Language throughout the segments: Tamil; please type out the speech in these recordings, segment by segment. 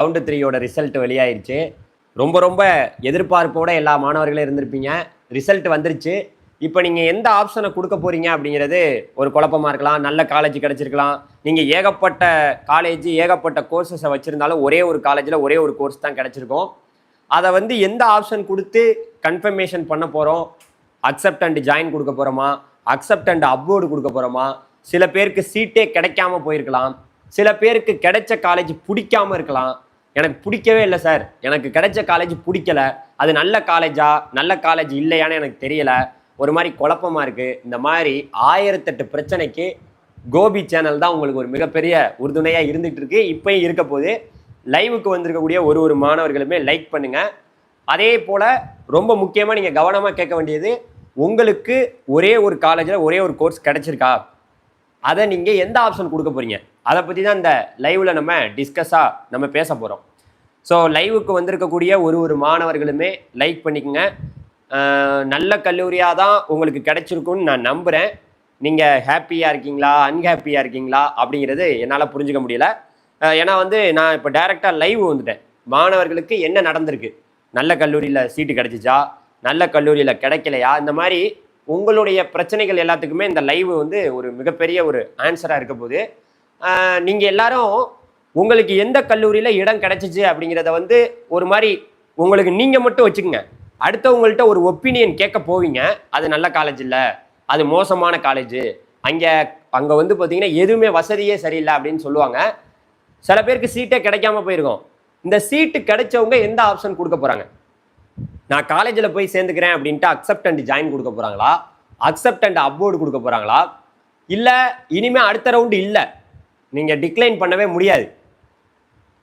ரவுண்டு த்ரீயோட ரிசல்ட் வெளியாயிருச்சு. ரொம்ப ரொம்ப எதிர்பார்ப்போட எல்லா மாணவர்களும் இருந்திருப்பீங்க. ரிசல்ட் வந்துருச்சு. இப்போ நீங்கள் எந்த ஆப்ஷனை கொடுக்க போகிறீங்க அப்படிங்கிறது ஒரு குழப்பமா இருக்கலாம். நல்ல காலேஜ் கிடச்சிருக்கலாம். நீங்கள் ஏகப்பட்ட காலேஜ் ஏகப்பட்ட கோர்சஸை வச்சுருந்தாலும் ஒரே ஒரு காலேஜில் ஒரே ஒரு கோர்ஸ் தான் கிடச்சிருக்கும். அதை வந்து எந்த ஆப்ஷன் கொடுத்து கன்ஃபர்மேஷன் பண்ண போகிறோம் அக்செப்ட் அண்ட் ஜாயின் கொடுக்க போகிறோமா அக்செப்ட் அண்ட் அப்லோடு கொடுக்க போகிறோமா சில பேருக்கு சீட்டே கிடைக்காம போயிருக்கலாம். சில பேருக்கு கிடைச்ச காலேஜ் பிடிக்காம இருக்கலாம். எனக்கு பிடிக்கவே இல்லை சார். எனக்கு கிடைச்ச காலேஜ் பிடிக்கல. அது நல்ல காலேஜா நல்ல காலேஜ் இல்லையான்னு எனக்கு தெரியல. ஒரு மாதிரி குழப்பமாக இருக்குது இந்த மாதிரி ஆயிரத்தெட்டு பிரச்சனைக்கு கோபி சேனல் தான் உங்களுக்கு ஒரு மிகப்பெரிய உறுதுணையாக இருந்துகிட்டு இருக்கு. இப்போயும் இருக்க போது லைவுக்கு வந்திருக்கக்கூடிய ஒரு ஒரு மாணவர்களுமே லைக் பண்ணுங்கள் அதே போல் ரொம்ப முக்கியமாக நீங்கள் கவனமாக கேட்க வேண்டியது உங்களுக்கு ஒரே ஒரு காலேஜில் ஒரே ஒரு கோர்ஸ் கிடைச்சிருக்கா? அதை நீங்கள் எந்த ஆப்ஷன் கொடுக்க போறீங்க? அதை பற்றி தான் இந்த லைவில் நம்ம டிஸ்கஸாக நம்ம பேச போகிறோம் ஸோ லைவுக்கு வந்திருக்கக்கூடிய ஒரு ஒரு மாணவர்களுமே லைக் பண்ணிக்கோங்க. நல்ல கல்லூரியாக தான் உங்களுக்கு கிடைச்சிருக்குன்னு நான் நம்புகிறேன் நீங்கள் ஹாப்பியாக இருக்கீங்களா? அன்ஹாப்பியாக இருக்கீங்களா? அப்படிங்கிறது என்னால் புரிஞ்சுக்க முடியல. ஏன்னா வந்து நான் இப்போ டைரெக்டாக லைவ் வந்துட்டேன். மாணவர்களுக்கு என்ன நடந்திருக்கு? நல்ல கல்லூரியில் சீட்டு கிடைச்சிச்சா? நல்ல கல்லூரியில் கிடைக்கலையா? இந்த மாதிரி உங்களுடைய பிரச்சனைகள் எல்லாத்துக்குமே இந்த லைவ் வந்து ஒரு மிகப்பெரிய ஒரு ஆன்சராக இருக்க போது நீங்கள் எல்லாரும் உங்களுக்கு எந்த கல்லூரியில் இடம் கிடைச்சிச்சு அப்படிங்கிறத வந்து ஒரு மாதிரி உங்களுக்கு நீங்கள் மட்டும் வச்சுக்கோங்க. அடுத்தவங்கள்ட்ட ஒரு ஒப்பீனியன் கேட்க போவீங்க. அது நல்ல காலேஜ் இல்லை அது மோசமான காலேஜ் அங்கே அங்கே வந்து பார்த்தீங்கன்னா எதுவுமே வசதியே சரியில்லை அப்படின்னு சொல்லுவாங்க. சில பேருக்கு சீட்டே கிடைக்காம போயிருக்கோம். இந்த சீட்டு கிடைச்சவங்க எந்த ஆப்ஷன் கொடுக்க போகிறாங்க நான் காலேஜில் போய் சேர்ந்துக்கிறேன் அப்படின்ட்டு அக்செப்ட் அண்ட் ஜாயின் கொடுக்க போகிறாங்களா அக்செப்ட் அண்ட் அப்வோர்டு கொடுக்க போகிறாங்களா இல்லை இனிமேல் அடுத்த ரவுண்டு இல்லை. நீங்கள் டிக்ளைன் பண்ணவே முடியாது.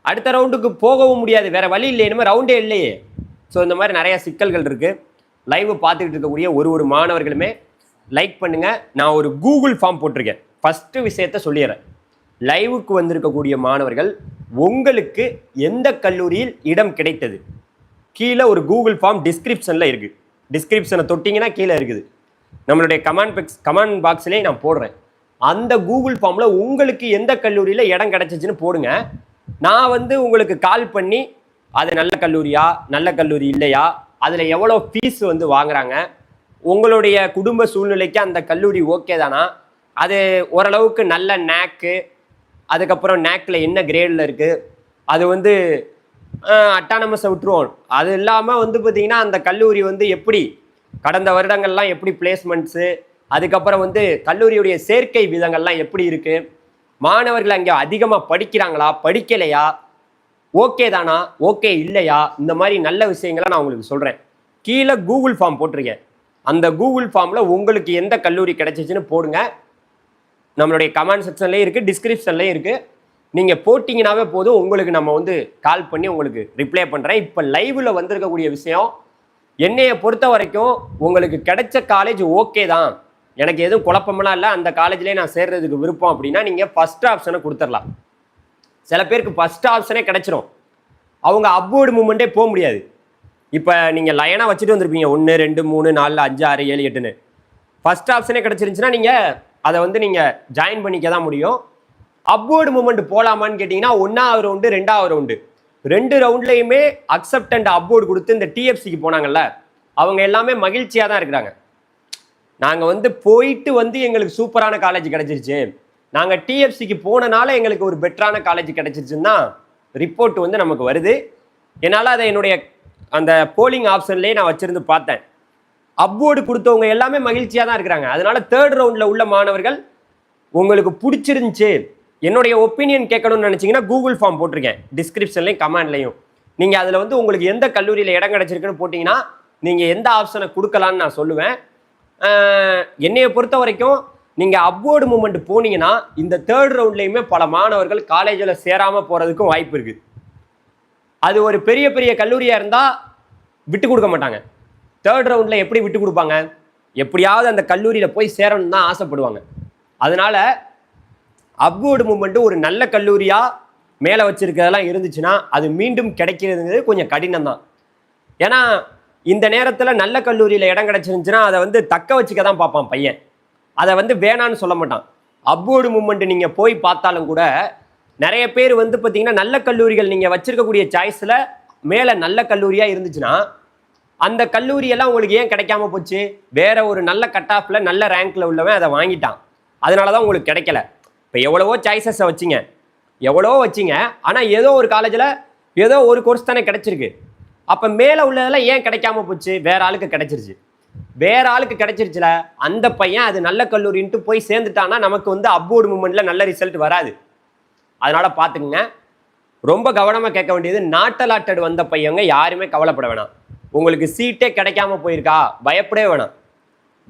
அடுத்த ரவுண்டுக்கு போகவும் முடியாது. வேறு வழி இல்லை இனிமேல் ரவுண்டே இல்லையே. ஸோ இந்த மாதிரி நிறையா சிக்கல்கள் இருக்குது லைவ் பார்த்துக்கிட்டு இருக்கக்கூடிய ஒரு ஒரு மாணவர்களுமே லைக் பண்ணுங்கள் நான் ஒரு கூகுள் ஃபார்ம் போட்டிருக்கேன். ஃபஸ்ட்டு விஷயத்த சொல்லிடுறேன். லைவுக்கு வந்திருக்கக்கூடிய மாணவர்கள் உங்களுக்கு எந்த கல்லூரியில் இடம் கிடைத்தது? கீழே ஒரு கூகுள் ஃபார்ம் டிஸ்கிரிப்ஷனில் இருக்குது டிஸ்கிரிப்ஷனை தொட்டிங்கன்னா கீழே இருக்குது. நம்மளுடைய கமெண்ட் பாக்ஸ் கமெண்ட் பாக்ஸ்லேயே நான் போடுறேன். அந்த கூகுள் ஃபார்மில் உங்களுக்கு எந்த கல்லூரியில் இடம் கிடச்சிச்சின்னு போடுங்க. நான் வந்து உங்களுக்கு கால் பண்ணி அது நல்ல கல்லூரியா நல்ல கல்லூரி இல்லையா அதில் எவ்வளோ ஃபீஸ் வந்து வாங்குறாங்க உங்களுடைய குடும்ப சூழ்நிலைக்கு அந்த கல்லூரி ஓகே தானா அது ஓரளவுக்கு நல்ல நேக்கு அதுக்கப்புறம் நேக்கில் என்ன கிரேடில் இருக்குது அது வந்து அட்டானமஸை விட்டுருவோம். அது இல்லாமல் வந்து பார்த்தீங்கன்னா அந்த கல்லூரி வந்து எப்படி கடந்த வருடங்கள்லாம் எப்படி பிளேஸ்மெண்ட்ஸு அதுக்கப்புறம் வந்து கல்லூரியுடைய சேர்க்கை விதங்கள்லாம் எப்படி இருக்குது மாணவர்கள் அங்கே அதிகமாக படிக்கிறாங்களா படிக்கலையா ஓகே தானா ஓகே இல்லையா இந்த மாதிரி நல்ல விஷயங்களை நான் உங்களுக்கு சொல்கிறேன் கீழே கூகுள் ஃபார்ம் போட்டிருக்கேன். அந்த கூகுள் ஃபார்மில் உங்களுக்கு எந்த கல்லூரி கிடைச்சிச்சின்னு போடுங்க. நம்மளுடைய கமெண்ட் செக்ஷன்லேயும் இருக்குது டிஸ்கிரிப்ஷன்லேயும் இருக்குது நீங்கள் போட்டிங்கனாவே போதும். உங்களுக்கு நம்ம வந்து கால் பண்ணி உங்களுக்கு ரிப்ளை பண்ணுறேன் இப்போ லைவில் வந்திருக்கக்கூடிய விஷயம் என்னையை பொறுத்த வரைக்கும் உங்களுக்கு கிடைச்ச காலேஜ் ஓகே தான். எனக்கு எதுவும் குழப்பமெல்லாம் இல்லை. அந்த காலேஜ்லேயே நான் சேர்றதுக்கு விருப்பம் அப்படின்னா நீங்கள் ஃபஸ்ட் ஆப்ஷனை கொடுத்துடலாம். சில பேருக்கு ஃபஸ்ட் ஆப்ஷனே கிடைச்சிரும். அவங்க அப்வோர்டு மூமெண்ட்டே போக முடியாது. இப்போ நீங்கள் லைனாக வச்சுட்டு வந்திருப்பீங்க. ஒன்று ரெண்டு மூணு நாலு அஞ்சு ஆறு ஏழு எட்டுன்னு. ஃபஸ்ட் ஆப்ஷனே கிடச்சிருந்துச்சுன்னா நீங்கள் அதை வந்து நீங்கள் ஜாயின் பண்ணிக்க தான் முடியும். அப்வேர்டு மூமெண்ட் போகலாமான்னு கேட்டிங்கன்னா ஒன்றாவது ரவுண்டு ரெண்டாவது ரவுண்டு ரெண்டு ரவுண்ட்லையுமே அக்செப்ட் அண்ட் அப்வோர்டு கொடுத்து இந்த டிஎஃப்சிக்கு போனாங்கல்ல அவங்க எல்லாமே மகிழ்ச்சியாக தான் இருக்கிறாங்க. நாங்கள் வந்து போயிட்டு வந்து எங்களுக்கு சூப்பரான காலேஜ் கிடச்சிருச்சு. நாங்கள் டிஎஃப்சிக்கு போனனால எங்களுக்கு ஒரு பெட்டரான காலேஜ் கிடச்சிருச்சுன்னா ரிப்போர்ட் வந்து நமக்கு வருது. என்னால் அதை என்னுடைய அந்த போலிங் ஆப்ஷன்லேயே நான் வச்சுருந்து பார்த்தேன். அப்வோர்டு கொடுத்தவங்க எல்லாமே மகிழ்ச்சியாக தான் இருக்கிறாங்க. அதனால தேர்ட் ரவுண்டில் உள்ள மாணவர்கள் உங்களுக்கு பிடிச்சிருந்துச்சு. என்னுடைய ஒப்பீனியன் கேட்கணும்னு நினச்சிங்கன்னா கூகுள் ஃபார்ம் போட்டிருக்கேன். டிஸ்கிரிப்ஷன்லையும் கமெண்ட்லையும் நீங்கள் அதில் வந்து உங்களுக்கு எந்த கல்லூரியில் இடம் கிடச்சிருக்குன்னு போட்டிங்கன்னா நீங்கள் எந்த ஆப்ஷனை கொடுக்கலான்னு நான் சொல்லுவேன். என்னையை பொறுத்த வரைக்கும் நீங்கள் அப்வோர்டு மூமெண்ட் போனீங்கன்னா இந்த தேர்ட் ரவுண்ட்லேயுமே பல மாணவர்கள் காலேஜில் சேராமல் போகிறதுக்கும் வாய்ப்பு இருக்குது அது ஒரு பெரிய பெரிய கல்லூரியாக இருந்தால் விட்டு கொடுக்க மாட்டாங்க. தேர்ட் ரவுண்டில் எப்படி விட்டு கொடுப்பாங்க? எப்படியாவது அந்த கல்லூரியில் போய் சேரணும்னு தான் ஆசைப்படுவாங்க. அதனால் அப்வோர்டு மூமெண்ட்டு ஒரு நல்ல கல்லூரியாக மேலே வச்சிருக்கிறதெல்லாம் இருந்துச்சுன்னா அது மீண்டும் கிடைக்கிறதுங்கிறது கொஞ்சம் கடினம் தான் ஏன்னா இந்த நேரத்தில் நல்ல கல்லூரியில் இடம் கிடச்சிருந்துச்சுன்னா அதை வந்து தக்க வச்சுக்க தான் பார்ப்பான் பையன். அதை வந்து வேணான்னு சொல்ல மாட்டான். அப்வோர்டு மூமெண்ட் நீங்கள் போய் பார்த்தாலும் கூட நிறைய பேர் வந்து பார்த்தீங்கன்னா நல்ல கல்லூரிகள் நீங்கள் வச்சிருக்கக்கூடிய சாய்ஸில் மேலே நல்ல கல்லூரியாக இருந்துச்சுன்னா அந்த கல்லூரியெல்லாம் உங்களுக்கு ஏன் கிடைக்காம போச்சு? வேற ஒரு நல்ல கட் ஆஃப்ல நல்ல ரேங்க்ல உள்ளவன் அதை வாங்கிட்டான். அதனால தான் உங்களுக்கு கிடைக்கல. இப்போ எவ்வளவோ சாய்ஸஸை வச்சிங்க. எவ்வளவோ வச்சிங்க. ஆனால் ஏதோ ஒரு காலேஜில் ஏதோ ஒரு கோர்ஸ் தானே கிடச்சிருக்கு. அப்போ மேலே உள்ளதெல்லாம் ஏன் கிடைக்காம போச்சு? வேற ஆளுக்கு கிடச்சிருச்சு. வேற ஆளுக்கு கிடைச்சிருச்சுல அந்த பையன் அது நல்ல கல்லூரின்ட்டு போய் சேர்ந்துட்டான்னா நமக்கு வந்து அப்போர்டு மூமெண்ட்டில் நல்ல ரிசல்ட் வராது. அதனால் பார்த்துக்குங்க. ரொம்ப கவனமாக கேட்க வேண்டியது நாட்டலாட்டட் வந்த பையங்க யாருமே கவலைப்பட வேணாம். உங்களுக்கு சீட்டே கிடைக்காம போயிருக்கா? பயப்படவே வேணாம்.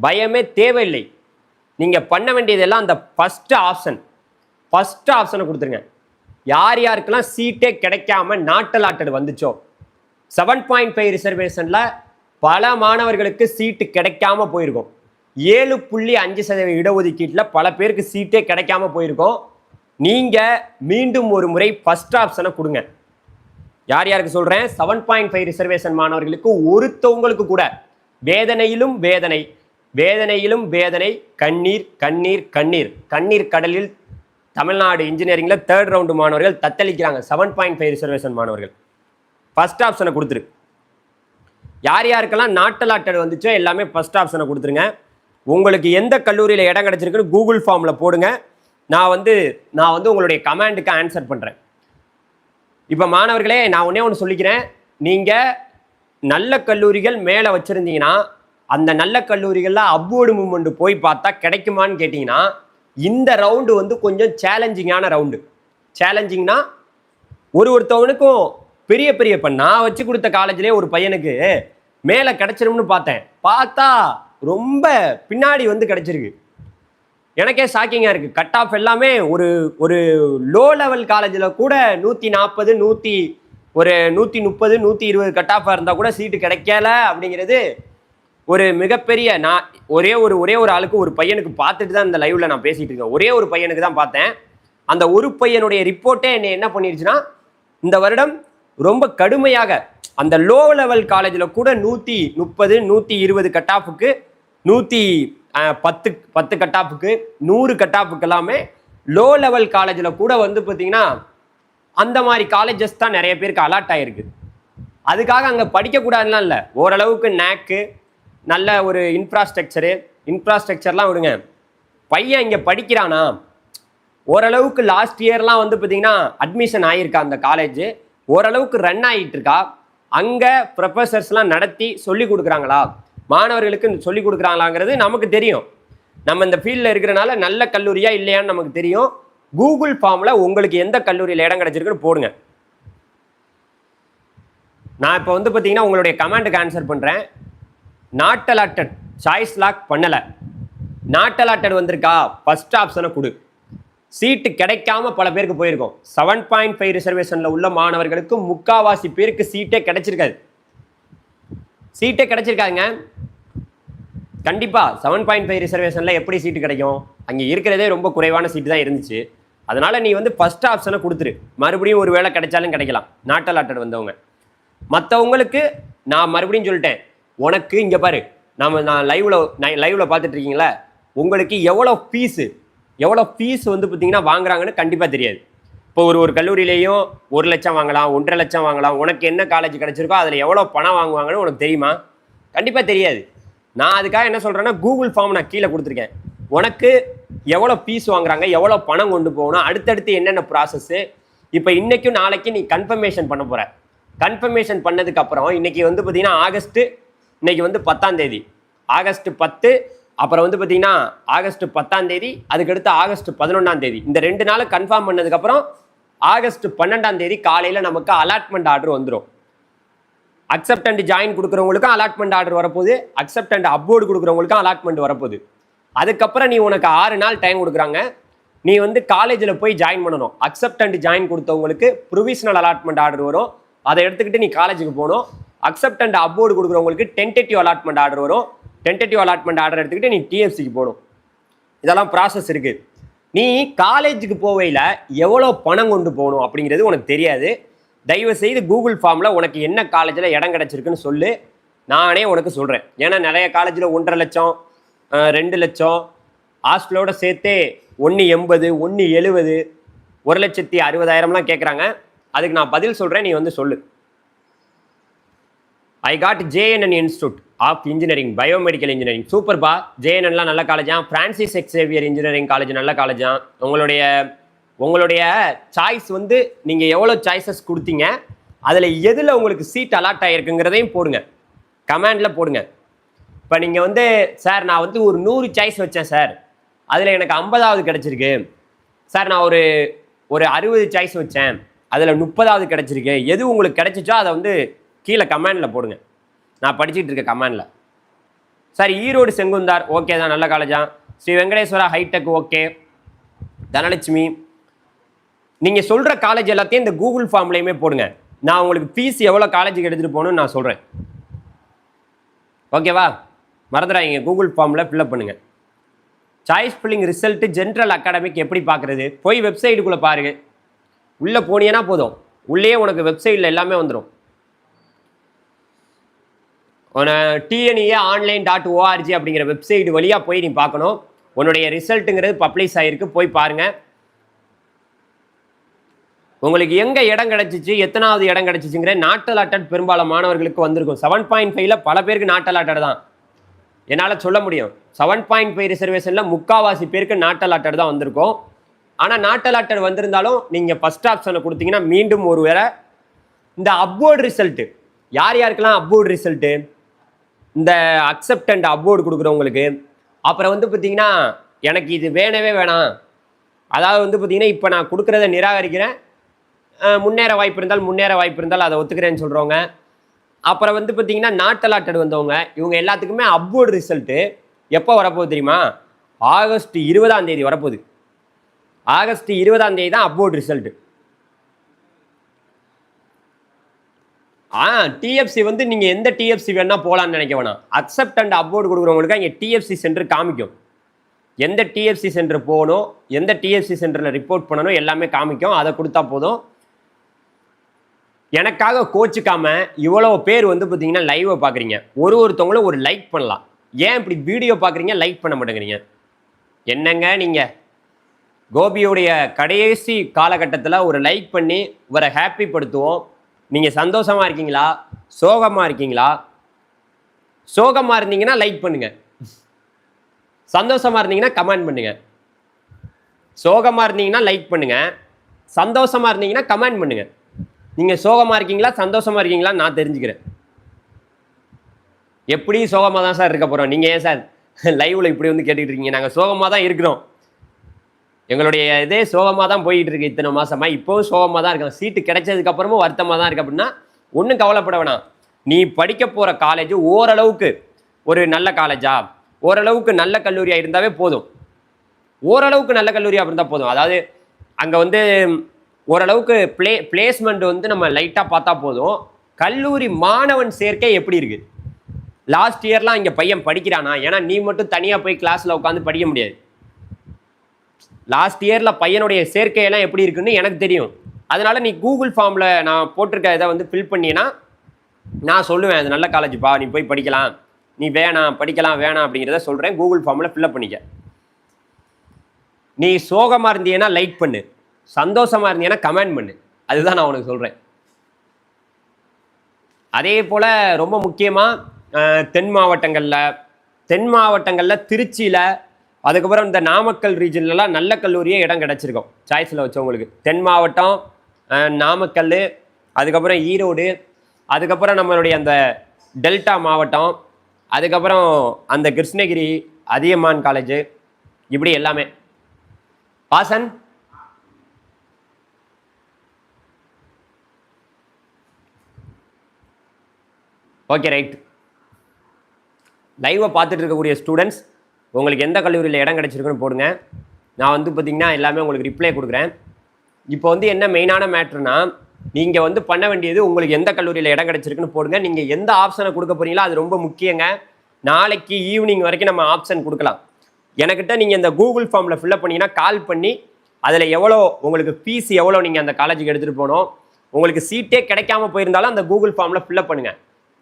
பயமே தேவையில்லை. நீங்கள் பண்ண வேண்டியதெல்லாம் அந்த ஃபஸ்ட்டு ஆப்ஷன் ஃபஸ்ட்டு ஆப்ஷனை கொடுத்துருங்க. யார் யாருக்கெல்லாம் சீட்டே கிடைக்காம நாட்டலாட்டட் வந்துச்சோ? செவன் பாயிண்ட் ஃபைவ் ரிசர்வேஷனில் பல மாணவர்களுக்கு சீட்டு கிடைக்காம போயிருக்கும். ஏழு புள்ளி அஞ்சு சதவீத இடஒதுக்கீட்டில் பல பேருக்கு சீட்டே கிடைக்காம போயிருக்கோம். நீங்கள் மீண்டும் ஒரு முறை ஃபஸ்ட் ஆப்ஷனை கொடுங்க. யார் யாருக்கு சொல்கிறேன் செவன் பாயிண்ட் ஃபைவ் ரிசர்வேஷன் மாணவர்களுக்கு ஒருத்தவங்களுக்கு கூட. வேதனையிலும் வேதனை. வேதனையிலும் வேதனை. கண்ணீர் கண்ணீர் கண்ணீர். கண்ணீர் கடலில் தமிழ்நாடு இன்ஜினியரிங்கில் தேர்ட் ரவுண்டு மாணவர்கள் தத்தளிக்கிறாங்க. செவன் பாயிண்ட் ஃபைவ் ரிசர்வேஷன் மாணவர்கள். ஃபஸ்ட் ஆப்ஷனை கொடுத்துரு. யார் யாருக்கெல்லாம் நாட்டல் அட்டட் வந்துச்சோ எல்லாமே ஃபஸ்ட் ஆப்ஷனை கொடுத்துருங்க. உங்களுக்கு எந்த கல்லூரியில் இடம் கிடச்சிருக்குன்னு கூகுள் ஃபார்மில் போடுங்க. நான் வந்து நான் வந்து உங்களுடைய கமாண்டுக்கு ஆன்சர் பண்ணுறேன் இப்போ மாணவர்களே நான் ஒன்றே ஒன்று சொல்லிக்கிறேன். நீங்கள் நல்ல கல்லூரிகள் மேலே வச்சுருந்தீங்கன்னா அந்த நல்ல கல்லூரிகளில் அப்வோர்டு மூமெண்ட் போய் பார்த்தா கிடைக்குமான்னு கேட்டிங்கன்னா இந்த ரவுண்டு வந்து கொஞ்சம் சேலஞ்சிங்கான ரவுண்டு சேலஞ்சிங்னா ஒரு ஒருத்தவனுக்கும் பெரிய பெரிய இப்போ நான் வச்சு கொடுத்த காலேஜ்லேயே ஒரு பையனுக்கு மேலே கிடச்சிரும்னு பார்த்தேன். பார்த்தா ரொம்ப பின்னாடி வந்து கிடச்சிருக்கு. எனக்கே ஷாக்கிங்காக இருக்குது கட் ஆஃப் எல்லாமே ஒரு ஒரு லோ லெவல் காலேஜில் கூட நூற்றி நாற்பது நூற்றி ஒரு நூற்றி முப்பது நூற்றி இருபது கட் ஆஃபாக இருந்தால் கூட சீட்டு கிடைக்கல அப்படிங்கிறது ஒரு மிகப்பெரிய நான் ஒரே ஒரு ஒரே ஒரு ஆளுக்கு ஒரு பையனுக்கு பார்த்துட்டு தான் இந்த லைவ்ல நான் பேசிட்டு இருக்கேன். ஒரே ஒரு பையனுக்கு தான் பார்த்தேன். அந்த ஒரு பையனுடைய ரிப்போர்ட்டே என்னை என்ன பண்ணிருச்சுன்னா இந்த வருடம் ரொம்ப கடுமையாக அந்த லோ லெவல் காலேஜில் கூட நூற்றி முப்பது நூற்றி இருபது கட் ஆஃபுக்கு நூற்றி பத்து பத்து கட் ஆஃபுக்கு நூறு கட் ஆஃபுக்கு எல்லாமே லோ லெவல் காலேஜில் கூட வந்து பார்த்தீங்கன்னா அந்த மாதிரி காலேஜஸ் தான் நிறைய பேருக்கு அலாட் ஆகிருக்கு அதுக்காக அங்கே படிக்கக்கூடாதுலாம் இல்லை. ஓரளவுக்கு நேக்கு நல்ல ஒரு இன்ஃப்ராஸ்ட்ரக்சரு இன்ஃப்ராஸ்ட்ரக்சர்லாம் விடுங்க. பையன் இங்கே படிக்கிறானா? ஓரளவுக்கு லாஸ்ட் இயர்லாம் வந்து பார்த்தீங்கன்னா அட்மிஷன் ஆகியிருக்கா அந்த காலேஜ் ஓரளவுக்கு ரன் ஆகிட்டு இருக்கா அங்கே ப்ரொஃபஸர்ஸ்லாம் நடத்தி சொல்லி கொடுக்குறாங்களா? மாணவர்களுக்கு சொல்லி கொடுக்குறாங்களாங்கிறது நமக்கு தெரியும். நம்ம இந்த ஃபீல்டில் இருக்கிறனால நல்ல கல்லூரியா இல்லையான்னு நமக்கு தெரியும். கூகுள் ஃபார்மில் உங்களுக்கு எந்த கல்லூரியில் இடம் கிடச்சிருக்குன்னு போடுங்க. நான் இப்போ வந்து பார்த்தீங்கன்னா உங்களுடைய கமெண்ட்டுக்கு ஆன்சர் பண்ணுறேன் நாட் அலாட்டட் சாய்ஸ் லாக் பண்ணலை. நாட் அலாட்டட் வந்திருக்கா ஃபஸ்ட் ஆப்ஷனை கொடு. சீட்டு கிடைக்காம பல பேருக்கு போயிருக்கோம். செவன் பாயிண்ட் ஃபைவ் ரிசர்வேஷனில் உள்ள மாணவர்களுக்கு முக்காவாசி பேருக்கு சீட்டே கிடைச்சிருக்காது. சீட்டே கிடைச்சிருக்காங்க கண்டிப்பாக செவன் பாயிண்ட் ஃபைவ் ரிசர்வேஷனில் எப்படி சீட்டு கிடைக்கும்? அங்கே இருக்கிறதே ரொம்ப குறைவான சீட்டு தான் இருந்துச்சு. அதனால் நீ வந்து ஃபஸ்ட் ஆப்ஷனை கொடுத்துரு. மறுபடியும் ஒரு வேளை கிடைச்சாலும் கிடைக்கலாம். நாட்டல் அலாட்டட் வந்தவங்க. மற்றவங்களுக்கு நான் மறுபடியும் சொல்லிட்டேன். உனக்கு இங்கே பாரு நம்ம நான் லைவில் லைவில் பார்த்துட்டு இருக்கீங்களா உங்களுக்கு எவ்வளோ ஃபீஸு எவ்வளோ ஃபீஸ் வந்து பார்த்தீங்கன்னா வாங்குறாங்கன்னு கண்டிப்பாக தெரியாது. இப்போ ஒரு ஒரு கல்லூரியிலையும் ஒரு லட்சம் வாங்கலாம் ஒன்றரை லட்சம் வாங்கலாம் உனக்கு என்ன காலேஜ் கிடச்சிருக்கோ அதில் எவ்வளோ பணம் வாங்குவாங்கன்னு உனக்கு தெரியுமா? கண்டிப்பாக தெரியாது. நான் அதுக்காக என்ன சொல்கிறேன்னா கூகுள் ஃபார்ம் நான் கீழே கொடுத்துருக்கேன். உனக்கு எவ்வளோ ஃபீஸ் வாங்குறாங்க எவ்வளோ பணம் கொண்டு போகணும் அடுத்தடுத்து என்னென்ன ப்ராசஸ்ஸு இப்போ இன்றைக்கும் நாளைக்கு நீ கன்ஃபர்மேஷன் பண்ண போகிற கன்ஃபர்மேஷன் பண்ணதுக்கப்புறம் இன்றைக்கி வந்து பார்த்தீங்கன்னா ஆகஸ்ட்டு இன்னைக்கு வந்து பத்தாம் தேதி. ஆகஸ்ட் பத்து அப்புறம் வந்து பார்த்தீங்கன்னா ஆகஸ்ட் பத்தாம் தேதி அதுக்கடுத்து ஆகஸ்ட் பதினொன்றாம் தேதி. இந்த ரெண்டு நாள் கன்ஃபார்ம் பண்ணதுக்கப்புறம் ஆகஸ்ட் பன்னெண்டாம் தேதி காலையில் நமக்கு அலாட்மெண்ட் ஆர்டர் வந்துடும் அக்செப்ட் அண்ட் ஜாயின் கொடுக்குறவங்களுக்கும் அலாட்மெண்ட் ஆர்டர் வரப்போகுது. அக்செப்ட் அண்ட் அப்போர்டு கொடுக்குறவங்களுக்கும் அலாட்மெண்ட் வரப்போகுது. அதுக்கப்புறம் நீ உனக்கு ஆறு நாள் டைம் கொடுக்குறாங்க. நீ வந்து காலேஜில் போய் ஜாயின் பண்ணணும். அக்செப்ட் அண்ட் ஜாயின் கொடுத்தவங்களுக்கு ப்ரொவிஷனல் அலாட்மெண்ட் ஆர்டர் வரும். அதை எடுத்துக்கிட்டு நீ காலேஜுக்கு போகணும். அக்செப்ட் அண்ட் அப்வோர்டு கொடுக்குறவங்களுக்கு டென்டேட்டிவ் அலாட்மெண்ட் ஆர்டர் வரும். டென்டேட்டிவ் அலாட்மெண்ட் ஆர்டர் எடுத்துக்கிட்டு நீ டிஎஃப்சிக்கு போகணும். இதெல்லாம் ப்ராசஸ் இருக்குது நீ காலேஜுக்கு போவையில் எவ்வளோ பணம் கொண்டு போகணும் அப்படிங்கிறது உனக்கு தெரியாது. தயவு செய்து கூகுள் ஃபார்மில் உனக்கு என்ன காலேஜில் இடம் கிடச்சிருக்குன்னு சொல்லு. நானே உனக்கு சொல்கிறேன் ஏன்னா நிறைய காலேஜில் ஒன்றரை லட்சம் ரெண்டு லட்சம் ஹாஸ்டலோட சேர்த்தே ஒன்று எண்பது ஒன்று எழுபது ஒரு லட்சத்தி அறுபதாயிரம்லாம் கேட்குறாங்க அதுக்கு நான் பதில் சொல்கிறேன் நீ வந்து சொல்லு. I got JNN institute of engineering biomedical engineering சூப்பர்பா ஜேஎன்என்லாம் நல்ல காலேஜா ஃப்ரான்சிஸ் எக்ஸேவியர் இன்ஜினியரிங் காலேஜ் நல்ல காலேஜா உங்களுடைய உங்களுடைய சாய்ஸ் வந்து நீங்கள் எவ்வளோ சாய்ஸஸ் கொடுத்தீங்க அதில் எதில் உங்களுக்கு சீட் அலாட் ஆகிருக்குங்கிறதையும் போடுங்க. கமெண்டில் போடுங்க. இப்போ நீங்கள் வந்து சார் நான் வந்து ஒரு நூறு சாய்ஸ் வச்சேன் சார். அதில் எனக்கு ஐம்பதாவது கிடச்சிருக்கு. சார் நான் ஒரு ஒரு அறுபது சாய்ஸ் வச்சேன். அதில் முப்பதாவது கிடச்சிருக்கு. எது உங்களுக்கு கிடைச்சிச்சோ அதை வந்து கீழே கமெண்டில் போடுங்க. நான் படிச்சுட்டு இருக்க கமெண்டில் சார் ஈரோடு செங்குந்தார் ஓகே தான் நல்ல காலேஜா ஸ்ரீ வெங்கடேஸ்வரா ஹைடெக் ஓகே தனலட்சுமி. நீங்கள் சொல்கிற காலேஜ் எல்லாத்தையும் இந்த கூகுள் ஃபார்ம்லேயுமே போடுங்க. நான் உங்களுக்கு ஃபீஸ் எவ்வளோ காலேஜுக்கு எடுத்துகிட்டு போகணும்னு நான் சொல்கிறேன் ஓகேவா மறந்துடாதீங்க கூகுள் ஃபார்மில் ஃபில்அப் பண்ணுங்கள் choice filling result general academic எப்படி பார்க்குறது? போய் வெப்சைட்டுக்குள்ளே பாருங்கள் உள்ளே போனீங்கன்னா போதும். உள்ளே உனக்கு வெப்சைட்டில் எல்லாமே வந்துடும் டிஎன்இஏ ஆன்லைன் டாட் ஓஆர்ஜி அப்படிங்கிற வெப்சைட் வழியாக போய் நீ பார்க்கணும். உன்னுடைய ரிசல்ட்டுங்கிறது பப்ளிஷ் ஆகிருக்கு போய் பாருங்கள் உங்களுக்கு எங்கே இடம் கிடச்சிச்சு? எத்தனாவது இடம் கிடச்சிச்சுங்கிற நாட்டல் அட்டட் பெரும்பாலும் மாணவர்களுக்கு வந்திருக்கும். செவன் பாயிண்ட் ஃபைவ்ல பல பேருக்கு நாட்டல் அட்டட் தான். என்னால் சொல்ல முடியும். செவன் பாயிண்ட் ஃபைவ் ரிசர்வேஷனில் முக்காவாசி பேருக்கு நாட்டல் அட்டட் தான் வந்திருக்கும். ஆனால் நாட்டல் அட்டட் வந்திருந்தாலும் நீங்கள் ஃபஸ்ட் ஆப்ஷனை கொடுத்தீங்கன்னா மீண்டும் ஒரு வேற இந்த அப்வோர்டு ரிசல்ட்டு யார் யாருக்கெல்லாம் அப்வோர்டு ரிசல்ட்டு இந்த அக்செப்டண்ட் அப்வோர்டு கொடுக்குறவங்களுக்கு அப்புறம் வந்து பார்த்தீங்கன்னா எனக்கு இது வேணவே வேணாம். அதாவது வந்து பார்த்திங்கன்னா இப்போ நான் கொடுக்குறத நிராகரிக்கிறேன். முன்னேற வாய்ப்பு இருந்தால் முன்னேற வாய்ப்பு இருந்தால் அதை ஒத்துக்கிறேன்னு சொல்கிறவங்க அப்புறம் வந்து பார்த்தீங்கன்னா நாட் அலாட்டட் வந்தவங்க இவங்க எல்லாத்துக்குமே அப்வோர்டு ரிசல்ட்டு எப்போ வரப்போகுது தெரியுமா? ஆகஸ்ட் இருபதாம் தேதி வரப்போகுது. ஆகஸ்ட் இருபதாம் தேதி தான் அப்வோர்டு ரிசல்ட்டு ஆ டிஎஃப்சி வந்து நீங்கள் எந்த டிஎஃப்சி வேணால் போகலான்னு நினைக்க வேணாம். அக்செப்ட் அண்ட் அப்வோர்டு கொடுக்குறவங்களுக்கு இங்கே டிஎஃப்சி சென்டர் காமிக்கும். எந்த டிஎஃப்சி சென்டர் போகணும் எந்த டிஎஃப்சி சென்டரில் ரிப்போர்ட் பண்ணணும் எல்லாமே காமிக்கும். அதை கொடுத்தா போதும். எனக்காக கோச்சிக்காம இவ்வளோ பேர் வந்து பார்த்தீங்கன்னா லைவை பார்க்குறீங்க. ஒரு ஒருத்தவங்களும் ஒரு லைக் பண்ணலாம். ஏன் இப்படி வீடியோ பார்க்குறீங்க லைக் பண்ண மாட்டேங்கிறீங்க? என்னங்க நீங்கள் கோபியுடைய கடைசி காலகட்டத்தில் ஒரு லைக் பண்ணி இவரை ஹாப்பி படுத்துவோம். நீங்கள் சந்தோஷமாக இருக்கீங்களா? சோகமாக இருக்கீங்களா? சோகமாக இருந்தீங்கன்னா லைக் பண்ணுங்க. சந்தோஷமாக இருந்தீங்கன்னா கமெண்ட் பண்ணுங்கள் சோகமாக இருந்தீங்கன்னா லைக் பண்ணுங்கள் சந்தோஷமாக இருந்தீங்கன்னா கமெண்ட் பண்ணுங்கள் நீங்கள் சோகமாக இருக்கீங்களா? சந்தோஷமாக இருக்கீங்களா? நான் தெரிஞ்சுக்கிறேன். எப்படி சோகமாக தான் சார் இருக்க போகிறோம் நீங்கள் ஏன் சார் லைவில் இப்படி வந்து கேட்டுக்கிட்டு இருக்கீங்க? நாங்கள் சோகமாக தான் இருக்கிறோம். எங்களுடைய இதே சோகமாக தான் போயிட்டு இருக்கு இத்தனை மாசமா. இப்போவும் சோகமாக தான் இருக்கோம் சீட்டு கிடைச்சதுக்கு அப்புறமும் வருத்தமாக தான் இருக்கு அப்படின்னா ஒன்றும் கவலைப்பட வேணாம். நீ படிக்க போகிற காலேஜ் ஓரளவுக்கு ஒரு நல்ல காலேஜா ஓரளவுக்கு நல்ல கல்லூரியாக இருந்தாவே போதும். ஓரளவுக்கு நல்ல கல்லூரியாக இருந்தால் போதும். அதாவது அங்கே வந்து ஓரளவுக்கு ப்ளே பிளேஸ்மெண்ட் வந்து நம்ம லைட்டாக பார்த்தா போதும். கல்லூரி மாணவன் சேர்க்கை எப்படி இருக்குது லாஸ்ட் இயர்லாம் இங்கே பையன் படிக்கிறானா? ஏன்னா நீ மட்டும் தனியாக போய் கிளாஸில் உட்காந்து படிக்க முடியாது. லாஸ்ட் இயரில் பையனுடைய சேர்க்கையெல்லாம் எப்படி இருக்குன்னு எனக்கு தெரியும். அதனால் நீ கூகுள் ஃபார்மில் நான் போட்டிருக்க இதை வந்து ஃபில் பண்ணினா நான் சொல்லுவேன் அது நல்ல காலேஜ்ப்பா நீ போய் படிக்கலாம். நீ வேணாம் படிக்கலாம் வேணாம் அப்படிங்கிறத சொல்கிறேன் கூகுள் ஃபார்மில் ஃபில்லப் பண்ணிக்க. நீ சோகமாக இருந்தீங்கன்னா லைக் பண்ணு. சந்தோஷமாக இருந்தீங்கன்னா கமெண்ட் பண்ணு. அதுதான் நான் உனக்கு சொல்கிறேன் அதே போல் ரொம்ப முக்கியமாக தென் மாவட்டங்களில் தென் மாவட்டங்களில் திருச்சியில் அதுக்கப்புறம் இந்த நாமக்கல் ரீஜன்லலாம் நல்ல கல்லூரியே இடம் கிடச்சிருக்கும். சாய்ஸில் வச்சவங்களுக்கு. தென் மாவட்டம் நாமக்கல் அதுக்கப்புறம் ஈரோடு அதுக்கப்புறம் நம்மளுடைய அந்த டெல்டா மாவட்டம் அதுக்கப்புறம் அந்த கிருஷ்ணகிரி அதியமான் காலேஜு இப்படி எல்லாமே. பாசன்? ஓகே ரைட் லைவை பார்த்துட்டு இருக்கக்கூடிய ஸ்டூடெண்ட்ஸ் உங்களுக்கு எந்த கல்லூரியில் இடம் கிடச்சிருக்குன்னு போடுங்க. நான் வந்து பார்த்திங்கன்னா எல்லாமே உங்களுக்கு ரிப்ளை கொடுக்குறேன். இப்போ வந்து என்ன மெயினான மேட்ருனா நீங்கள் வந்து பண்ண வேண்டியது உங்களுக்கு எந்த கல்லூரியில் இடம் கிடச்சிருக்குன்னு போடுங்க. நீங்கள் எந்த ஆப்ஷனை கொடுக்க போகிறீங்களோ அது ரொம்ப முக்கியங்க. நாளைக்கு ஈவினிங் வரைக்கும் நம்ம ஆப்ஷன் கொடுக்கலாம். எனக்கிட்ட நீங்கள் இந்த கூகுள் ஃபார்மில் ஃபில்அப் பண்ணிங்கன்னா கால் பண்ணி அதில் எவ்வளோ உங்களுக்கு ஃபீஸ் எவ்வளோ நீங்கள் அந்த காலேஜுக்கு எடுத்துகிட்டு போகணும். உங்களுக்கு சீட்டே கிடைக்காம போயிருந்தாலும் அந்த கூகுள் ஃபார்மில் ஃபில்அப் பண்ணுங்கள்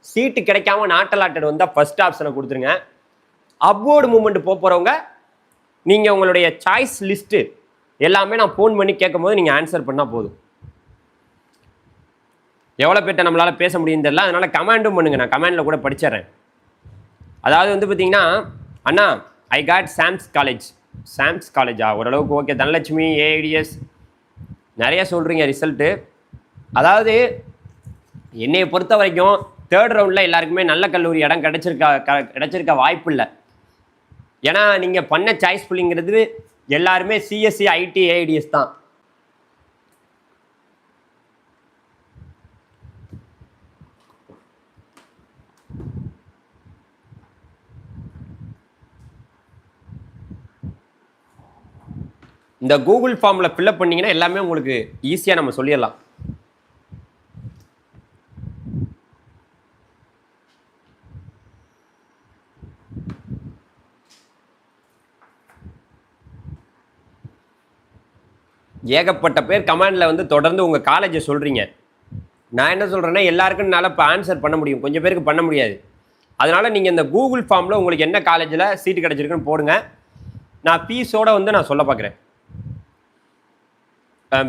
சீட்டு கிடைக்காம நாட்டலாட்டட் வந்தால் ஃபஸ்ட் ஆப்ஷனை கொடுத்துருங்க. அப்வோர்டு மூமெண்ட் போக போகிறவங்க நீங்கள் உங்களுடைய சாய்ஸ் லிஸ்ட்டு எல்லாமே நான் ஃபோன் பண்ணி கேட்கும் போது நீங்கள் ஆன்சர் பண்ணால் போதும். எவ்வளோ பேர்ட்ட நம்மளால் பேச முடியும் தெரியல அதனால் கமெண்டும் பண்ணுங்கள் நான் கமெண்டில் கூட படிச்சிடுறேன். அதாவது வந்து பார்த்தீங்கன்னா அண்ணா I got SAMS college SAMS காலேஜா ஓரளவுக்கு ஓகே தனலட்சுமி ஏஐடிஎஸ் நிறைய சொல்கிறீங்க ரிசல்ட்டு அதாவது என்னையை பொறுத்த வரைக்கும் தேர்ட் ரவுண்டில் எல்லாருக்குமே நல்ல கல்லூரி இடம் கிடச்சிருக்க க- கிடச்சிருக்க வாய்ப்பு இல்லை. ஏன்னா நீங்கள் பண்ண சாய்ஸ் புள்ளிங்கிறது எல்லாருமே சிஎஸ்சி ஐடி ஏஐடிஎஸ் தான். இந்த கூகுள் ஃபார்மில் ஃபில்அப் பண்ணீங்கன்னா எல்லாமே உங்களுக்கு ஈஸியாக நம்ம சொல்லிடலாம். ஏகப்பட்ட பேர் கமெண்டில் வந்து தொடர்ந்து உங்கள் காலேஜை சொல்கிறீங்க நான் என்ன சொல்கிறேன்னா எல்லாருக்கும் என்னால் இப்போ ஆன்சர் பண்ண முடியும். கொஞ்சம் பேருக்கு பண்ண முடியாது. அதனால் நீங்கள் இந்த கூகுள் ஃபார்மில் உங்களுக்கு என்ன காலேஜில் சீட்டு கிடச்சிருக்குன்னு போடுங்க. நான் ஃபீஸோடு வந்து நான் சொல்ல பார்க்குறேன்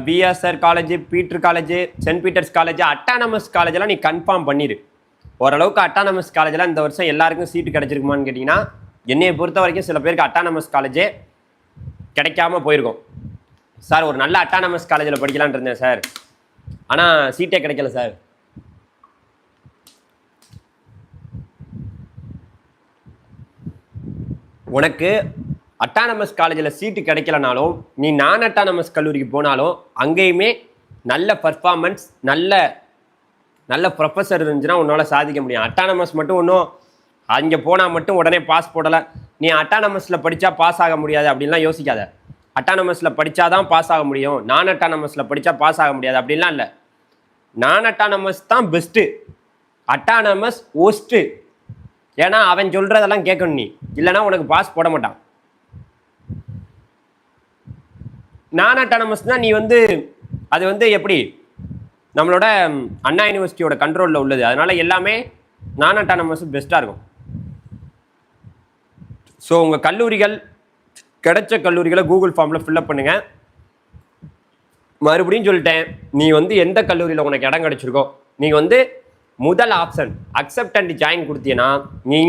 PSR college Peter college saint Peter's college autonomous காலேஜெலாம் நீ கன்ஃபார்ம் பண்ணிடு ஓரளவுக்கு அட்டானமஸ் காலேஜெலாம் இந்த வருஷம் எல்லாருக்கும் சீட்டு கிடச்சிருக்குமான்னு கேட்டிங்கன்னா என்னையை பொறுத்த வரைக்கும் சில பேருக்கு அட்டானமஸ் காலேஜே கிடைக்காம போயிருக்கோம். சார் ஒரு நல்ல அட்டானமஸ் காலேஜில் படிக்கலான் இருந்தேன் சார். ஆனால் சீட்டே கிடைக்கல சார். உனக்கு அட்டானமஸ் காலேஜில் சீட்டு கிடைக்கலனாலும் நீ நான் அட்டானமஸ் கல்லூரிக்கு போனாலும் அங்கேயுமே நல்ல பர்ஃபார்மன்ஸ் நல்ல நல்ல ப்ரொஃபஸர் இருந்துச்சுன்னா உன்னால் சாதிக்க முடியும். அட்டானமஸ் மட்டும் ஒன்றும் அங்கே போனால் மட்டும் உடனே பாஸ் போடலை. நீ அட்டானமஸில் படித்தா பாஸ் ஆக முடியாது அப்படின்லாம் யோசிக்காத. அட்டானமஸில் படித்தா தான் பாஸ் ஆக முடியும். நான் அட்டானமஸில் படித்தா பாஸ் ஆக முடியாது. அப்படின்லாம் இல்லை. நான் அட்டானமஸ் தான் பெஸ்ட்டு அட்டானமஸ் ஒஸ்ட்டு ஏன்னா அவன் சொல்கிறதெல்லாம் கேட்கணும் நீ. இல்லைன்னா உனக்கு பாஸ் போட மாட்டான். நான் அட்டானமஸ்னால் நீ வந்து அது வந்து எப்படி? நம்மளோட அண்ணா யூனிவர்சிட்டியோட கண்ட்ரோலில் உள்ளது. அதனால் எல்லாமே நான் அட்டானமஸ் பெஸ்ட்டாக இருக்கும். ஸோ உங்கள் கல்லூரிகள் கிடைச்ச கல்லூரிகளை கூகுள் ஃபார்மில் ஃபில்அப் பண்ணுங்கள் மறுபடியும் சொல்லிட்டேன் நீ வந்து எந்த கல்லூரியில் உனக்கு இடம் கிடைச்சிருக்கோ நீங்கள் வந்து முதல் ஆப்ஷன் அக்செப்ட் அண்ட் ஜாயின் கொடுத்தீங்கன்னா நீ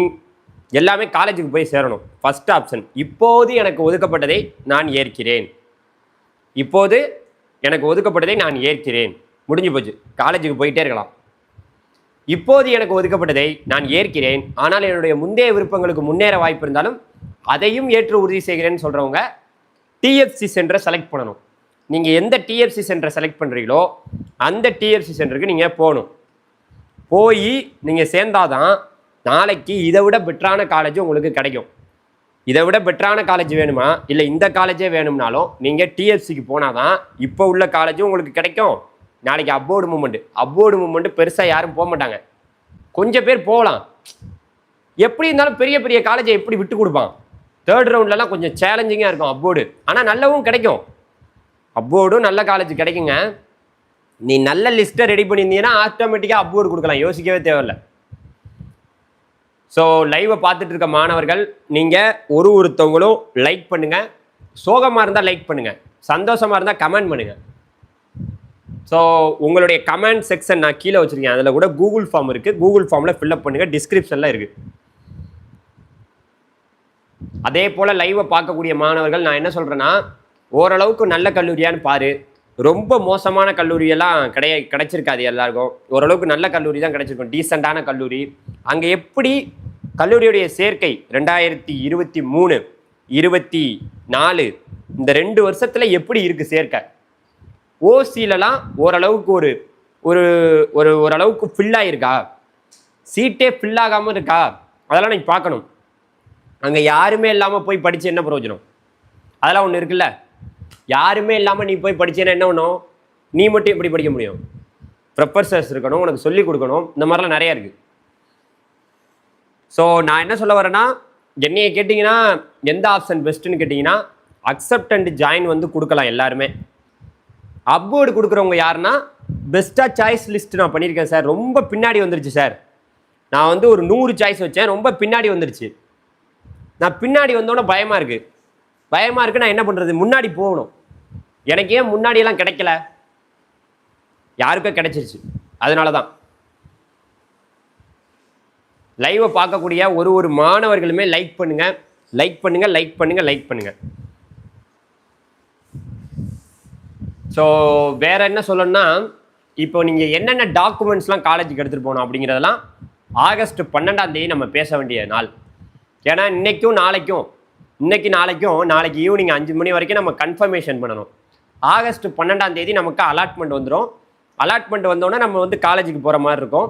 எல்லாமே காலேஜுக்கு போய் சேரணும். ஃபஸ்ட் ஆப்ஷன் இப்போது எனக்கு ஒதுக்கப்பட்டதை நான் ஏற்கிறேன். இப்போது எனக்கு ஒதுக்கப்பட்டதை நான் ஏற்கிறேன். முடிஞ்சு போச்சு. காலேஜுக்கு போயிட்டே இருக்கலாம். இப்போது எனக்கு ஒதுக்கப்பட்டதை நான் ஏற்கிறேன். ஆனால் என்னுடைய முந்தைய விருப்பங்களுக்கு முன்னேற வாய்ப்பு இருந்தாலும் அதையும் ஏற்று உறுதி செய்கிறேன்னு சொல்கிறவங்க டிஎஃப்சி சென்டரை செலக்ட் பண்ணணும். நீங்கள் எந்த டிஎஃப்சி சென்டரை செலக்ட் பண்ணுறீங்களோ அந்த டிஎஃப்சி சென்டருக்கு நீங்கள் போகணும். போய் நீங்கள் சேர்ந்தாதான் நாளைக்கு இதை விட பெட்டரான காலேஜ் உங்களுக்கு கிடைக்கும். இதை விட பெட்டரான காலேஜ் வேணுமா? இல்லை இந்த காலேஜே வேணும்னாலும் நீங்கள் டிஎஃப்சிக்கு போனால் தான் இப்போ உள்ள காலேஜும் உங்களுக்கு கிடைக்கும். நாளைக்கு அப்போர்டு மூமெண்ட் அப்போர்டு மூமெண்ட் பெருசாக யாரும் போக மாட்டாங்க. கொஞ்சம் பேர் போகலாம். எப்படி இருந்தாலும் பெரிய பெரிய காலேஜை எப்படி விட்டு கொடுப்பான்? தேர்ட் ரவுண்ட்லலாம் கொஞ்சம் சேலஞ்சிங்காக இருக்கும் அப்போர்டு ஆனால் நல்லவும் கிடைக்கும். அப்போர்டும் நல்ல காலேஜ் கிடைக்குங்க. நீ நல்ல லிஸ்ட்டை ரெடி பண்ணியிருந்தீங்கன்னா ஆட்டோமேட்டிக்காக அப்போர்டு கொடுக்கலாம். யோசிக்கவே தேவையில்ல. ஸோ லைவை பார்த்துட்டு இருக்க மாணவர்கள் நீங்கள் ஒரு ஒருத்தவங்களும் லைக் பண்ணுங்கள் சோகமாக இருந்தால் லைக் பண்ணுங்கள் சந்தோஷமாக இருந்தால் கமெண்ட் பண்ணுங்கள் ஸோ உங்களுடைய கமெண்ட் செக்ஷன் நான் கீழே வச்சுருக்கேன். அதில் கூட கூகுள் ஃபார்ம் இருக்குது கூகுள் ஃபார்மில் ஃபில்அப் பண்ணுங்கள் டிஸ்கிரிப்ஷனில் இருக்குது அதே போல் லைவை பார்க்கக்கூடிய மாணவர்கள் நான் என்ன சொல்கிறேன்னா ஓரளவுக்கு நல்ல கல்லூரியான்னு பாரு. ரொம்ப மோசமான கல்லூரியெல்லாம் கிடைய கிடைச்சிருக்காது எல்லாருக்கும். ஓரளவுக்கு நல்ல கல்லூரி தான் கிடைச்சிருக்கும். டீசெண்டான கல்லூரி. அங்கே எப்படி கல்லூரியுடைய சேர்க்கை? ரெண்டாயிரத்தி இருபத்தி மூணு இருபத்தி நாலு இந்த ரெண்டு வருஷத்தில் எப்படி இருக்குது சேர்க்கை? ஓசிலலாம் ஓரளவுக்கு ஒரு ஒரு ஒரு ஓரளவுக்கு ஃபில் சீட்டே ஃபில் ஆகாமல் இருக்கா? அதெல்லாம் நீங்கள் பார்க்கணும். அங்கே யாருமே இல்லாமல் போய் படித்து என்ன பிரயோஜனம்? அதெல்லாம் ஒன்று இருக்குல்ல. யாருமே இல்லாமல் நீ போய் படிச்சேன்னா என்ன பண்ணும்? நீ மட்டும் எப்படி படிக்க முடியும்? ப்ரொஃபஸர்ஸ் இருக்கணும் உனக்கு சொல்லிக் கொடுக்கணும். இந்த மாதிரிலாம் நிறையா இருக்குது ஸோ நான் என்ன சொல்ல வரேன்னா என்னையை கேட்டிங்கன்னா எந்த ஆப்ஷன் பெஸ்ட்டுன்னு கேட்டிங்கன்னா அக்செப்ட் அண்ட் ஜாயின் வந்து கொடுக்கலாம் எல்லாருமே. அப்வோர்டு கொடுக்குறவங்க யாருன்னா பெஸ்ட்டாக சாய்ஸ் லிஸ்ட் நான் பண்ணியிருக்கேன் சார் ரொம்ப பின்னாடி வந்துருச்சு சார் நான் வந்து ஒரு நூறு சாய்ஸ் வச்சேன் ரொம்ப பின்னாடி வந்துருச்சு. நான் பின்னாடி வந்தோன்னே பயமாக இருக்குது பயமாக இருக்குது நான் என்ன பண்ணுறது முன்னாடி போகணும். எனக்கு ஏன் முன்னாடியெல்லாம் கிடைக்கல? யாருக்கோ கிடைச்சிருச்சு. அதனால தான் லைவை பார்க்கக்கூடிய ஒரு ஒரு மாணவர்களுமே லைக் பண்ணுங்கள் லைக் பண்ணுங்கள் லைக் பண்ணுங்கள் லைக் பண்ணுங்கள் ஸோ வேற என்ன சொல்லணும்னா இப்போ நீங்கள் என்னென்ன டாக்குமெண்ட்ஸ்லாம் காலேஜுக்கு எடுத்துகிட்டு போகணும் அப்படிங்கிறதெல்லாம் ஆகஸ்ட் பன்னெண்டாம் தேதி நம்ம பேச வேண்டிய நாள். ஏன்னா இன்னைக்கும் நாளைக்கும் இன்னைக்கு நாளைக்கும் நாளைக்கு ஈவினிங் அஞ்சு மணி வரைக்கும் நம்ம கன்ஃபர்மேஷன் பண்ணணும். ஆகஸ்ட் பன்னெண்டாம் தேதி நமக்கு அலாட்மெண்ட் வந்துடும் அலாட்மெண்ட் வந்தோடனே நம்ம வந்து காலேஜுக்கு போகிற மாதிரி இருக்கும்.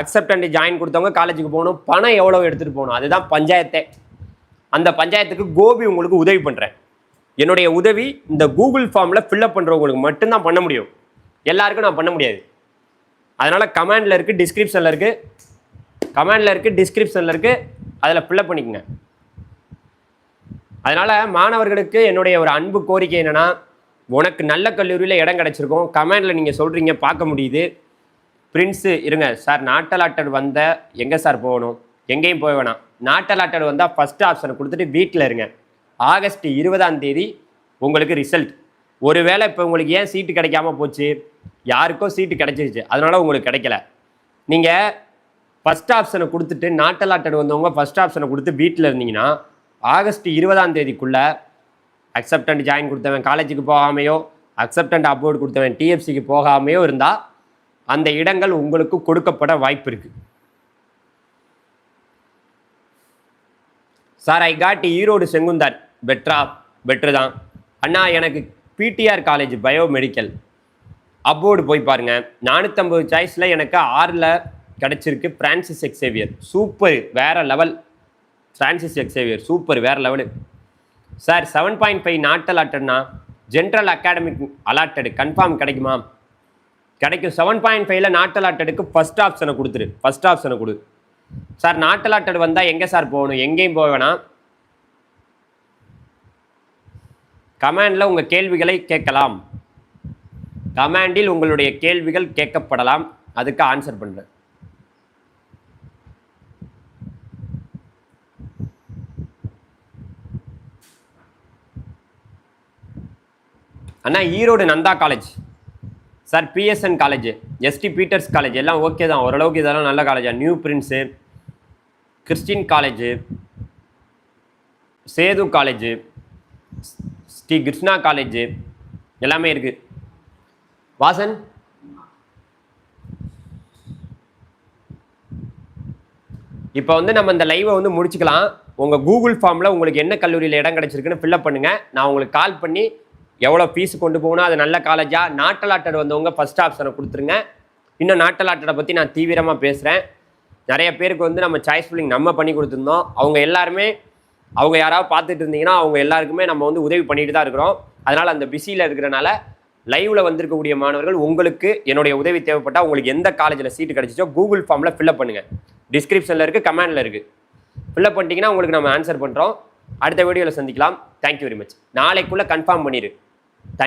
அக்செப்டன்ட் ஜாயின் கொடுத்தவங்க காலேஜுக்கு போகணும். பணம் எவ்வளோ எடுத்துகிட்டு போகணும்? அதுதான் பஞ்சாயத்தே. அந்த பஞ்சாயத்துக்கு கோபி உங்களுக்கு உதவி பண்ணுறேன் என்னுடைய உதவி இந்த கூகுள் ஃபார்மில் ஃபில்லப் பண்ணுறவங்களுக்கு மட்டும்தான் பண்ண முடியும். எல்லாருக்கும் நான் பண்ண முடியாது. அதனால் கமெண்டில் இருக்குது டிஸ்கிரிப்ஷனில் இருக்குது கமெண்டில் இருக்குது டிஸ்கிரிப்ஷனில் இருக்குது அதில் ஃபில்அப் பண்ணிக்கங்க. அதனால் மாணவர்களுக்கு என்னுடைய ஒரு அன்பு கோரிக்கை என்னென்னா உனக்கு நல்ல கல்லூரியில் இடம் கிடச்சிருக்கும். கமெண்டில் நீங்கள் சொல்கிறீங்க பார்க்க முடியுது. பிரின்ஸு இருங்க. சார் நாட்டலாட்டர் வந்த எங்கே சார் போகணும்? எங்கேயும் போய் வேணாம். நாட்டலாட்டர் வந்தால் ஃபஸ்ட் ஆப்ஷனை கொடுத்துட்டு வீட்டில் இருங்க. ஆகஸ்ட் இருபதாம் தேதி உங்களுக்கு ரிசல்ட் ஒருவேளை இப்போ உங்களுக்கு ஏன் சீட்டு கிடைக்காம போச்சு? யாருக்கோ சீட்டு கிடைச்சிருச்சு. அதனால் உங்களுக்கு கிடைக்கல. நீங்கள் ஃபஸ்ட் ஆப்ஷனை கொடுத்துட்டு நாட்டலாட்டர் வந்தவங்க ஃபஸ்ட் ஆப்ஷனை கொடுத்து வீட்டில் இருந்தீங்கன்னா ஆகஸ்ட் இருபதாம் தேதிக்குள்ளே அக்செப்டன்ட் ஜாயின் கொடுத்தவன் காலேஜுக்கு போகாமையோ அக்செப்டன்ட் அப்லோட் கொடுத்தவன் டிஎஃப்சிக்கு போகாமையோ இருந்தால் அந்த இடங்கள் உங்களுக்கு கொடுக்கப்பட வாய்ப்பு இருக்குது sir I got Erode Sengunthar Petra பெட்ரு தான். அண்ணா எனக்கு பிடிஆர் காலேஜ் பயோமெடிக்கல் அப்வோர்டு போய் பாருங்கள் நானூற்றம்பது சாய்ஸில் எனக்கு ஆறில் கிடச்சிருக்கு. பிரான்சிஸ் எக்ஸேவியர் சூப்பர் வேற லெவல் பிரான்சிஸ் எக்ஸேவியர் சூப்பர் வேற level sir seven point five not அலாட்டட்னா general academic allotted confirm கிடைக்குமா? கிடைக்கும். செவன் பாயிண்ட் ஃபைவ்ல நாட் அலாட்டடுக்கு ஃபஸ்ட் ஆப்ஷனை கொடுத்துரு. ஃபஸ்ட் ஆப்ஷனை கொடு. சார் நாட் அலாட்டட் வந்தால் எங்கே சார் போகணும்? எங்கேயும் போக வேணாம். கமாண்டில் உங்கள் கேள்விகளை கேட்கலாம். கமாண்டில் உங்களுடைய கேள்விகள் கேட்கப்படலாம். அதுக்கு ஆன்சர் பண்ணுறேன் அண்ணா Erode Nanda college sir PSN college ST Peter's college எல்லாம் ஓகே தான். ஓரளவுக்கு இதெல்லாம் நல்ல காலேஜா new prince Christian college Sethu college Sri Krishna college எல்லாமே இருக்குது வாசன்? இப்போ வந்து நம்ம இந்த லைவை வந்து முடிச்சுக்கலாம். உங்கள் கூகுள் ஃபார்மில் உங்களுக்கு என்ன கல்லூரியில் இடம் கிடச்சிருக்குன்னு ஃபில்அப் பண்ணுங்கள் நான் உங்களுக்கு கால் பண்ணி எவ்வளோ ஃபீஸ் கொண்டு போகணும் அது நல்ல காலேஜா நாட்டலாட்டர் வந்தவங்க ஃபஸ்ட் ஆப்ஷனை கொடுத்துருங்க. இன்னும் நாட்டலாட்டரை பற்றி நான் தீவிரமாக பேசுகிறேன் நிறைய பேருக்கு வந்து நம்ம சாய்ஸ் ஃபில்லிங் நம்ம பண்ணி கொடுத்துருந்தோம். அவங்க எல்லாருமே அவங்க யாராவது பார்த்துட்டு இருந்தீங்கன்னா அவங்க எல்லாருக்குமே நம்ம வந்து உதவி பண்ணிட்டு தான் இருக்கிறோம். அதனால் அந்த பிஸியில் இருக்கிறனால லைவில் வந்திருக்கக்கூடிய மாணவர்கள் உங்களுக்கு என்னுடைய உதவி தேவைப்பட்டால் உங்களுக்கு எந்த காலேஜில் சீட்டு கிடச்சிச்சோ கூகுள் ஃபார்மில் ஃபில்அப் பண்ணுங்கள் டிஸ்கிரிப்ஷனில் இருக்குது கமெண்டில் இருக்குது ஃபில்அப் பண்ணிட்டீங்கன்னா உங்களுக்கு நம்ம ஆன்சர் பண்ணுறோம் அடுத்த வீடியோவில் சந்திக்கலாம். தேங்க்யூ வெரி மச் நாளைக்குள்ளே கன்ஃபார்ம் பண்ணிடு. Thank you